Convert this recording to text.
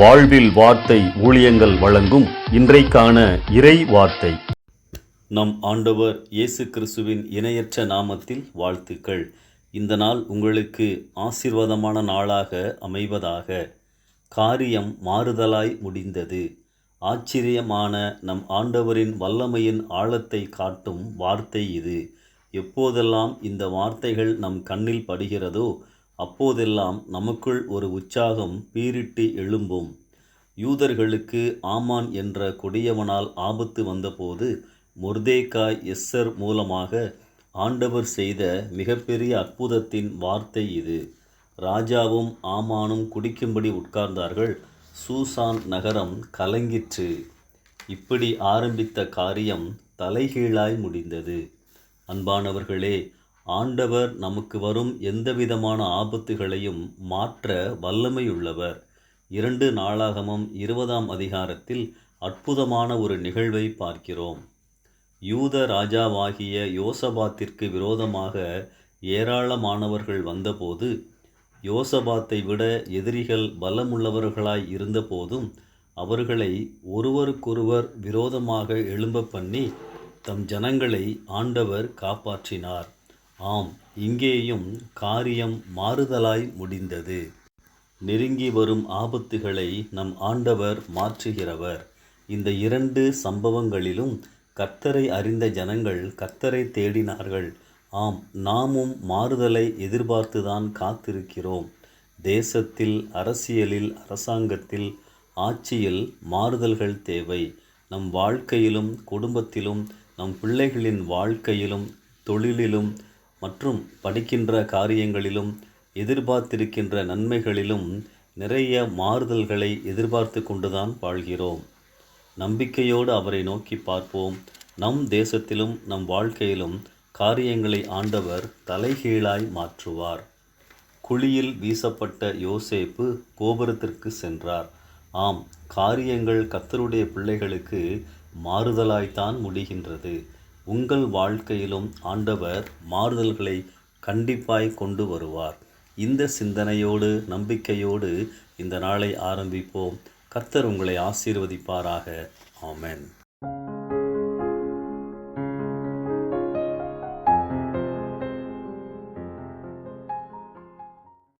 வாழ்வில் வார்த்தை ஊழியங்கள் வழங்கும் இன்றைக்கான இறை வார்த்தை. நம் ஆண்டவர் இயேசு கிறிஸ்துவின் இணையற்ற நாமத்தில் வாழ்த்துக்கள். இந்த நாள் உங்களுக்கு ஆசீர்வாதமான நாளாக அமைவதாக. காரியம் மாறுதலாய் முடிந்தது. ஆச்சரியமான நம் ஆண்டவரின் வல்லமையின் ஆழத்தை காட்டும் வார்த்தை இது. எப்போதெல்லாம் இந்த வார்த்தைகள் நம் கண்ணில் படுகிறதோ அப்போதெல்லாம் நமக்குள் ஒரு உற்சாகம் பீரிட்டு எழும்பும். யூதர்களுக்கு ஆமான் என்ற கொடியவனால் ஆபத்து வந்தபோது மொர்தேக்காய் எஸ்ஸர் மூலமாக ஆண்டவர் செய்த மிகப்பெரிய அற்புதத்தின் வார்த்தை இது. ராஜாவும் ஆமானும் குடிக்கும்படி உட்கார்ந்தார்கள். சூசான் நகரம் கலங்கிற்று. இப்படி ஆரம்பித்த காரியம் தலைகீழாய் முடிந்தது. அன்பானவர்களே ஆண்டவர் நமக்கு வரும் எந்தவிதமான ஆபத்துகளையும் மாற்ற வல்லமையுள்ளவர். இரண்டு நாளாகமம் இருபதாம் அதிகாரத்தில் அற்புதமான ஒரு நிகழ்வை பார்க்கிறோம். யூத ராஜாவாகிய யோசபாத்திற்கு விரோதமாக ஏராளமானவர்கள் வந்தபோது யோசபாத்தை விட எதிரிகள் பலமுள்ளவர்களாய் இருந்தபோதும் அவர்களை ஒருவருக்கொருவர் விரோதமாக எழும்ப பண்ணி தம் ஜனங்களை ஆண்டவர் காப்பாற்றினார். ஆம் இங்கேயும் காரியம் மாறுதலாய் முடிந்தது. நெருங்கி வரும் ஆபத்துகளை நம் ஆண்டவர் மாற்றுகிறவர். இந்த இரண்டு சம்பவங்களிலும் கர்த்தரை அறிந்த ஜனங்கள் கர்த்தரை தேடினார்கள். ஆம் நாமும் மாறுதலை எதிர்பார்த்துதான் காத்திருக்கிறோம். தேசத்தில் அரசியலில் அரசாங்கத்தில் ஆட்சியில் மாறுதல்கள் தேவை. நம் வாழ்க்கையிலும் குடும்பத்திலும் நம் பிள்ளைகளின் வாழ்க்கையிலும் தொழிலிலும் மற்றும் படிக்கின்ற காரியங்களிலும் எதிர்பார்த்திருக்கின்ற நன்மைகளிலும் நிறைய மாறுதல்களை எதிர்பார்த்து கொண்டுதான் வாழ்கிறோம். நம்பிக்கையோடு அவரை நோக்கி பார்ப்போம். நம் தேசத்திலும் நம் வாழ்க்கையிலும் காரியங்களை ஆண்டவர் தலைகீழாய் மாற்றுவார். குழியில் வீசப்பட்ட யோசேப்பு கோபுரத்திற்கு சென்றார். ஆம் காரியங்கள் கத்தருடைய பிள்ளைகளுக்கு மாறுதலாய்த்தான் முடிகின்றது. உங்கள் வாழ்க்கையிலும் ஆண்டவர் மாறுதல்களை கண்டிப்பாய் கொண்டு வருவார். இந்த சிந்தனையோடு நம்பிக்கையோடு இந்த நாளை ஆரம்பிப்போம். கர்த்தர் உங்களை ஆசீர்வதிப்பாராக. ஆமென்.